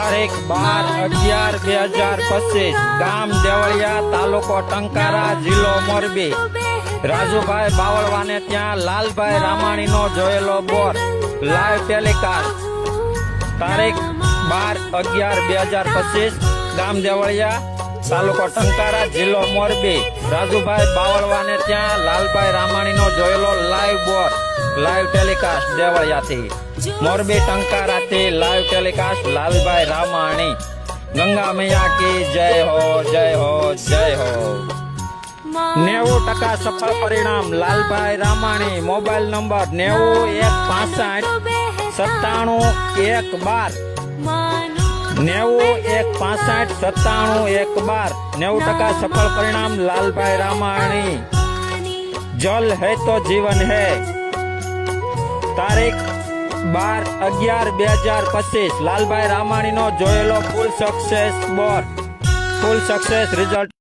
તારીખ બાર અગિયાર બે હજાર પચીસ, ગામ દેવળિયા તાલુકો ટંકારા જિલ્લો મોરબી. રાજુભાઈ બાવળવાને ત્યાં લાલભાઈ રામાણીનો જોયેલો બોર. Live telecast. તારીખ બાર અગિયાર બે હજાર પચીસ, ગામ દેવળિયા તાલુકો ટંકારા જિલ્લો મોરબી. રાજુભાઈ બાવળવાને ત્યાં લાલભાઈ રામાણીનો જોયેલો live bore. Live telecast દેવળિયાથી Morbi ટંકારાથી live telecast Lalbhai Ramani Ganga મૈયા કી જય હો જય હો જય હો નેવું ટકા સફળ પરિણામ લાલભાઈ રામાણી મોબાઈલ નંબર નેવું એક પાસઠ સત્તાણું એક બાર નેવું એક પાસઠ સત્તાણું એક બાર નેવું ટકા સફળ પરિણામ લાલભાઈ રામાણી જલ હૈ તો જીવન હૈ તારીખ બાર અગિયાર બે હજાર પચીસ. લાલભાઈ રામાણીનો જોયેલો full success bore. Full success result